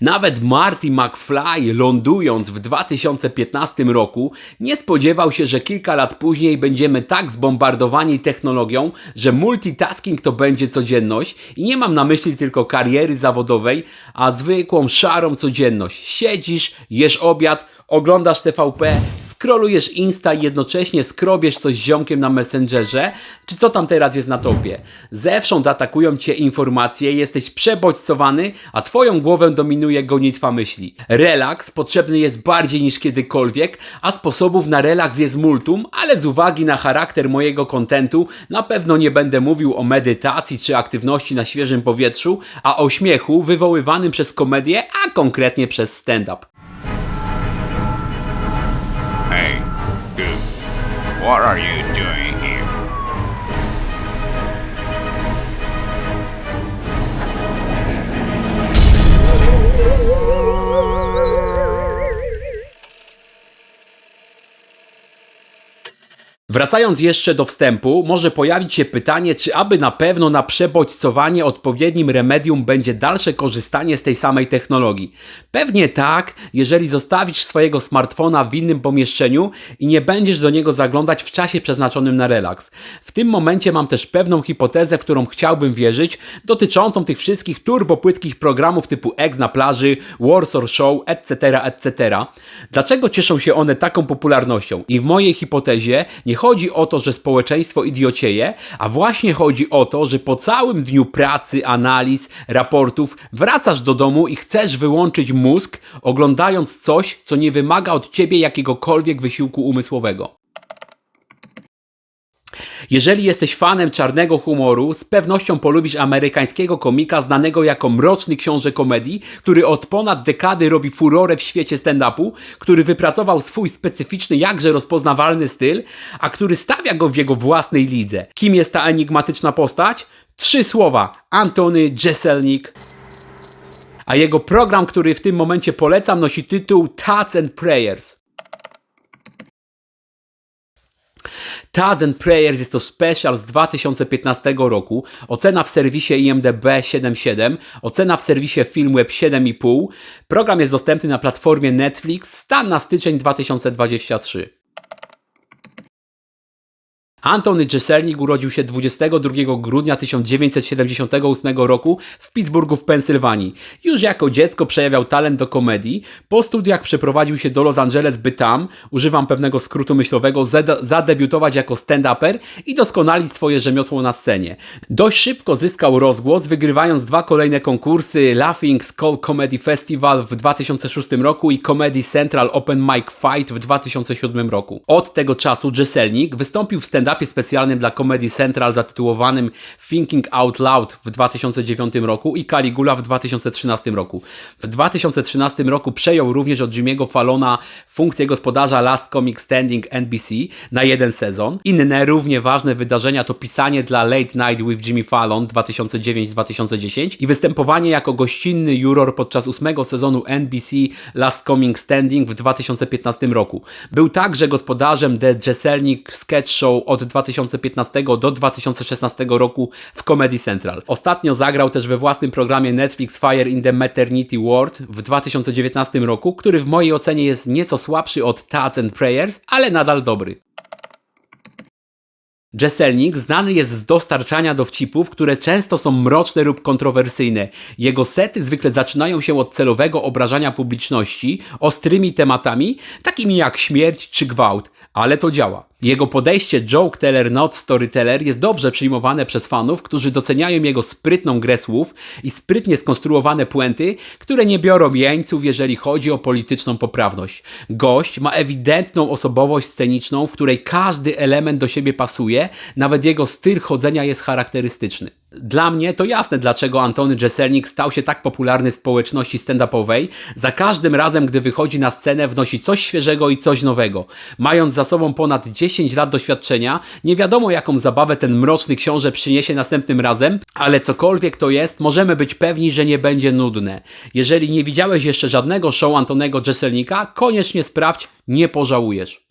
Nawet Marty McFly, lądując w 2015 roku, nie spodziewał się, że kilka lat później będziemy tak zbombardowani technologią, że multitasking to będzie codzienność i nie mam na myśli tylko kariery zawodowej, a zwykłą, szarą codzienność. Siedzisz, jesz obiad, oglądasz TVP, scrollujesz Insta i jednocześnie skrobiesz coś z ziomkiem na Messengerze, czy co tam teraz jest na topie. Zewsząd atakują cię informacje, jesteś przebodźcowany, a twoją głowę dominuje gonitwa myśli. Relaks potrzebny jest bardziej niż kiedykolwiek, a sposobów na relaks jest multum, ale z uwagi na charakter mojego kontentu na pewno nie będę mówił o medytacji czy aktywności na świeżym powietrzu, a o śmiechu wywoływanym przez komedię, a konkretnie przez stand-up. What are you doing Wracając jeszcze do wstępu, może pojawić się pytanie, czy aby na pewno na przebodźcowanie odpowiednim remedium będzie dalsze korzystanie z tej samej technologii. Pewnie tak, jeżeli zostawisz swojego smartfona w innym pomieszczeniu i nie będziesz do niego zaglądać w czasie przeznaczonym na relaks. W tym momencie mam też pewną hipotezę, w którą chciałbym wierzyć, dotyczącą tych wszystkich turbopłytkich programów typu X na plaży, Warsaw Show, etc., etc. Dlaczego cieszą się one taką popularnością? I w mojej hipotezie nie chodzi o to, że społeczeństwo idiocieje, a właśnie chodzi o to, że po całym dniu pracy, analiz, raportów wracasz do domu i chcesz wyłączyć mózg, oglądając coś, co nie wymaga od ciebie jakiegokolwiek wysiłku umysłowego. Jeżeli jesteś fanem czarnego humoru, z pewnością polubisz amerykańskiego komika znanego jako Mroczny Książę Komedii, który od ponad dekady robi furorę w świecie stand-upu, który wypracował swój specyficzny, jakże rozpoznawalny styl, a który stawia go w jego własnej lidze. Kim jest ta enigmatyczna postać? Trzy słowa. Antony Jeselnik. A jego program, który w tym momencie polecam, nosi tytuł Thoughts and Prayers. Thoughts and Prayers jest to special z 2015 roku. Ocena w serwisie IMDb 7,7, ocena w serwisie Filmweb 7,5. Program jest dostępny na platformie Netflix, stan na styczeń 2023. Antony Jeselnik urodził się 22 grudnia 1978 roku w Pittsburghu w Pensylwanii. Już jako dziecko przejawiał talent do komedii. Po studiach przeprowadził się do Los Angeles, by tam, używam pewnego skrótu myślowego, zade- zadebiutować jako stand-uper i doskonalić swoje rzemiosło na scenie. Dość szybko zyskał rozgłos, wygrywając dwa kolejne konkursy Laughing Skull Comedy Festival w 2006 roku i Comedy Central Open Mic Fight w 2007 roku. Od tego czasu Jeselnik wystąpił w stand-upie specjalnym dla Comedy Central zatytułowanym Thinking Out Loud w 2009 roku i Caligula w 2013 roku. W 2013 roku przejął również od Jimmy'ego Fallona funkcję gospodarza Last Comic Standing NBC na jeden sezon. Inne równie ważne wydarzenia to pisanie dla Late Night with Jimmy Fallon 2009-2010 i występowanie jako gościnny juror podczas ósmego sezonu NBC Last Comic Standing w 2015 roku. Był także gospodarzem The Jeselnik Sketch Show od 2015 do 2016 roku w Comedy Central. Ostatnio zagrał też we własnym programie Netflix Fire in the Maternity Ward w 2019 roku, który w mojej ocenie jest nieco słabszy od Thoughts and Prayers, ale nadal dobry. Jeselnik znany jest z dostarczania dowcipów, które często są mroczne lub kontrowersyjne. Jego sety zwykle zaczynają się od celowego obrażania publiczności ostrymi tematami, takimi jak śmierć czy gwałt, ale to działa. Jego podejście joke teller not storyteller jest dobrze przyjmowane przez fanów, którzy doceniają jego sprytną grę słów i sprytnie skonstruowane puenty, które nie biorą jeńców, jeżeli chodzi o polityczną poprawność. Gość ma ewidentną osobowość sceniczną, w której każdy element do siebie pasuje, nawet jego styl chodzenia jest charakterystyczny. Dla mnie to jasne, dlaczego Antony Jeselnik stał się tak popularny w społeczności stand-upowej. Za każdym razem, gdy wychodzi na scenę, wnosi coś świeżego i coś nowego. Mając za sobą ponad 10 lat doświadczenia, nie wiadomo jaką zabawę ten mroczny książę przyniesie następnym razem, ale cokolwiek to jest, możemy być pewni, że nie będzie nudne. Jeżeli nie widziałeś jeszcze żadnego show Antonego Jeselnika, koniecznie sprawdź, nie pożałujesz.